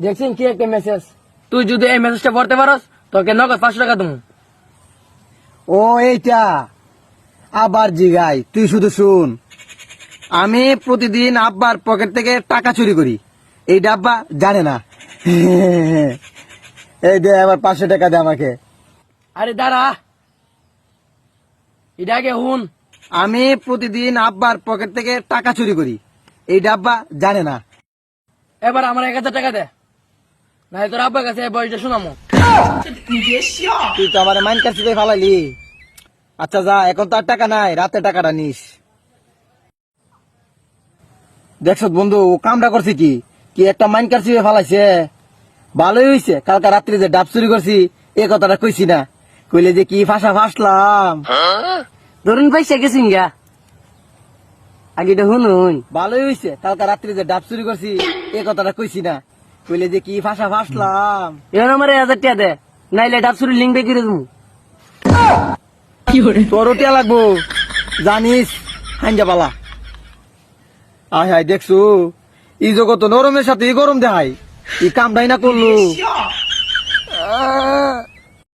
দেখছেন কি একটা মেসেজ তুই যদি এই মেসেজটা পড়তে পারস তোকে নগদ পাঁচশো টাকা দেবো। ও এইটা। আবার জিগাই তুই শুধু শুন। আমি প্রতিদিন আব্বার পকেট থেকে টাকা চুরি করি। এই ডাব্বা জানে না। এই দে আবার পাঁচশো টাকা দে আমাকে। আরে দাঁড়া। এটা আগে হুন আমি প্রতিদিন আব্বার পকেট থেকে টাকা চুরি করি। এই ডাব্বা জানে না। এবার আমার এক হাজার টাকা দে। নাই তোর আব্বার কাছে বয়সটা শোনামো। তুই তো আমার মাইন কাছে ফালাইলি। আচ্ছা যা এখন তো আর টাকা নাই রাতে টাকাটা নিস। দেখছ বন্ধু ও কামটা করছে কি? কি একটা মাইন কাছে ফালাইছে? ভালোই হইছে কালকা রাত্রি যে ডাব চুরি করছি এ কথাটা কইছি না। কইলে যে কি ফাঁসা ফাঁসলাম। ধরুন পয়সা গেছিন গা আগে এটা শুনুন। ভালোই হইছে কালকা রাত্রি যে ডাব চুরি করছি এ কথাটা কইছি না। কইলে যে কি ফাঁসা ফাঁসলাম এবার আমার এক হাজার টাকা দে নাইলে ডাবসুরি লিঙ্ক বের করে দেবো। তোর টিয়া লাগবো। জানিস হাইঞ্জা পালা। আয় হাই দেখছ? ই জগত নরমের সাথে ই গরম দেখাই ই কামটাই না করল। আহ,